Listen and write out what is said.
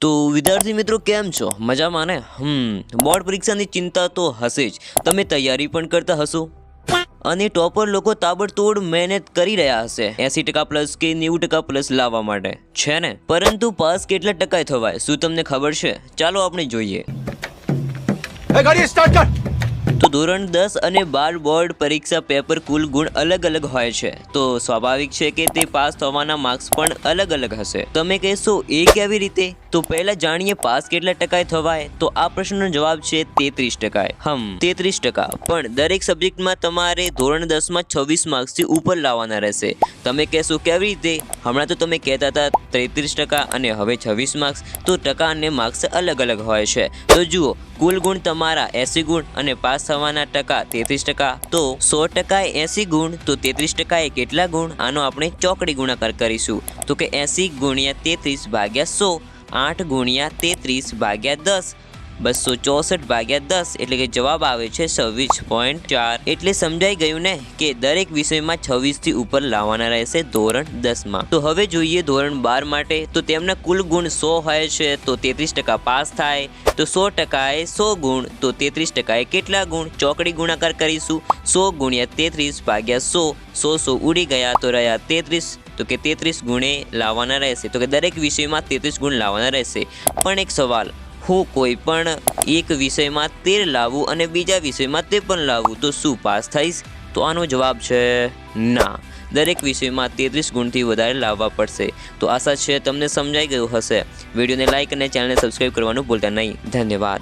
તો વિદ્યાર્થી મિત્રો કેમ છો? મજામાં ને? હમ બોર્ડ પરીક્ષાની ચિંતા તો હશે જ. તમે તૈયારી પણ કરતા હશો? અને ટોપર લોકો તાબડતોડ મહેનત કરી રહ્યા હશે. એસી ટકા પ્લસ કે નેવું ટકા પ્લસ લાવવા માટે. છે ને? પરંતુ પાસ કેટલા ટકા થવાય શું તમને ખબર છે? ચાલો આપણે જોઈએ. ગાડી સ્ટાર્ટ કર! તો ધોરણ દસ અને બાર બોર્ડ પરીક્ષા પેપર કુલ ગુણ અલગ અલગ હોય છે. તો સ્વાભાવિક છે કે તે પાસ થવાના માર્ક્સ પણ અલગ અલગ હશે. તમે કહેશો એ કેવી રીતે? તો પહેલા જાણીએ પાસ કેટલા ટકાએ થવાય? તો આ પ્રશ્નનો જવાબ છે તેત્રીસ ટકાએ. હમ, તેત્રીસ ટકા. પણ દરેક સબ્જેક્ટમાં તમારે ધોરણ દસમાં છવ્વીસ માર્ક્સથી ઉપર લાવવાના રહેશે. તમે કહેશો કેવી રીતે? હમણાં તો તમે કહેતા હતા તેત્રીસ ટકા અને હવે છવ્વીસ માર્ક્સ. તો ટકા અને માર્ક્સ અલગ અલગ હોય છે. તો જુઓ, કુલ ગુણ તમારા એસી ગુણ અને પાસ થવાના ટકા તેત્રીસ ટકા. તો સો ટકાએ એસી ગુણ, તો તેત્રીસ ટકાએ કેટલા ગુણ? આનો આપણે ચોકડી ગુણાકાર કરીશું. તો કે એસી ગુણ્યા તેત્રીસ ભાગ્યા સો. આઠ ગુણ્યા તેત્રીસ ભાગ્યા દસ. બસો ચોસઠ ભાગ્યા દસ એટલે કે જવાબ આવે છે છવ્વીસ પોઈન્ટ ચાર. એટલે સમજાઈ ગયું ને કે દરેક વિષયમાં છવ્વીસથી ઉપર લાવવાના રહેશે ધોરણ દસમાં. તો હવે જોઈએ ધોરણ બાર માટે. તો તેમના કુલ ગુણ સો હોય છે, તો તેત્રીસ ટકા પાસ થાય. તો સો ટકાએ સો ગુણ, તો તેત્રીસ ટકાએ કેટલા ગુણ? ચોકડી ગુણાકાર કરીશું. સો ગુણ્યા તેત્રીસ ભાગ્યા સો. સો સો ઉડી ગયા તો રહ્યા તેત્રીસ. તો કે તેત્રીસ ગુણે લાવવાના રહેશે. તો કે દરેક વિષયમાં તેત્રીસ ગુણ લાવવાના રહેશે. પણ એક સવાલ હું કોઈ પણ એક વિષયમાં તેર લાવું અને બીજા વિષયમાં તે પણ લાવું, તો શું પાસ થઈશ? તો આનો જવાબ છે ના. દરેક વિષયમાં તેત્રીસ ગુણથી વધારે લાવવા પડશે. તો આશા છે તમને સમજાઈ ગયું હશે. વિડીયોને લાઇક અને ચેનલને સબસ્ક્રાઈબ કરવાનું ભૂલતા નહીં. ધન્યવાદ.